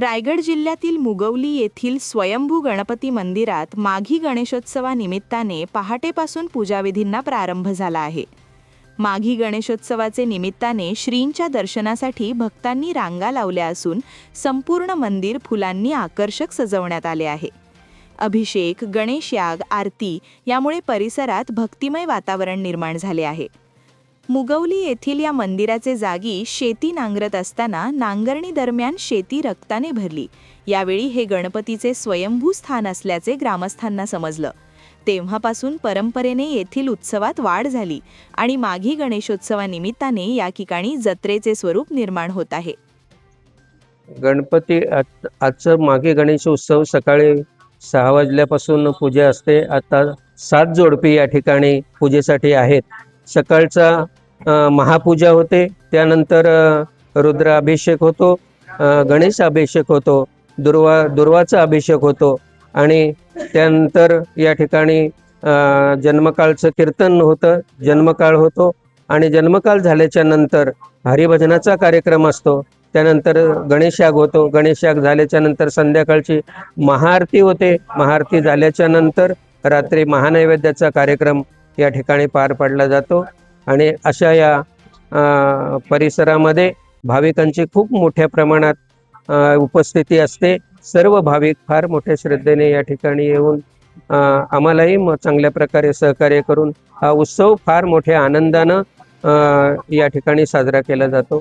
रायगड जिल्ह्यातील मुगवली येथील स्वयंभू गणपती मंदिरात माघी गणेशोत्सवानिमित्ताने पहाटेपासून पूजाविधींना प्रारंभ झाला आहे. माघी गणेशोत्सवाचे निमित्ताने श्रींच्या दर्शनासाठी भक्तांनी रांगा लावल्या असून संपूर्ण मंदिर फुलांनी आकर्षक सजवण्यात आले आहे. अभिषेक गणेश याग आरती यामुळे परिसरात भक्तिमय वातावरण निर्माण झाले आहे. मुगवली येथील या मंदिराचे जागी शेती नांगरत असताना नांगरणी दरम्यान शेती रक्ताने भरली. यावेळी हे गणपतीचे स्वयंभू स्थान असल्याचे ग्रामस्थांना समजलं. तेव्हापासून परंपरेने येथील उत्सवात वाढ झाली आणि माघी गणेशोत्सवानिमित्ताने या ठिकाणी जत्रेचे स्वरूप निर्माण होत आहे. गणपती आजचं माघी गणेशोत्सव सकाळी सहा वाजल्यापासून पूजा असते. आता सात जोडपी या ठिकाणी पूजेसाठी आहेत. सकाळचा महापूजा होते. त्यानंतर रुद्र रुद्राभिषेक होतो गणेश अभिषेक होतो दुर्वा दुर्वाचा अभिषेक होतो आणि त्यानंतर या ठिकाणी जन्मकाळचं कीर्तन होतं जन्मकाळ होतो आणि जन्मकाळ झाल्याच्यानंतर हरिभजनाचा कार्यक्रम असतो. त्यानंतर गणेशाग होतो. गणेशाग झाल्याच्यानंतर संध्याकाळची महाआरती होते. महाआरती झाल्याच्यानंतर रात्री महानैवेद्याचा कार्यक्रम या ठिकाणी पार पाडला जातो. आणि अशा या परिसरामध्ये भाविकांची खूप मोठ्या प्रमाणात उपस्थिती असते. सर्व भाविक फार मोठ्या श्रद्धेने या ठिकाणी येऊन आम्हालाही म- चांगल्या प्रकारे सहकार्य करून हा उत्सव फार मोठ्या आनंदानं या ठिकाणी साजरा केला जातो.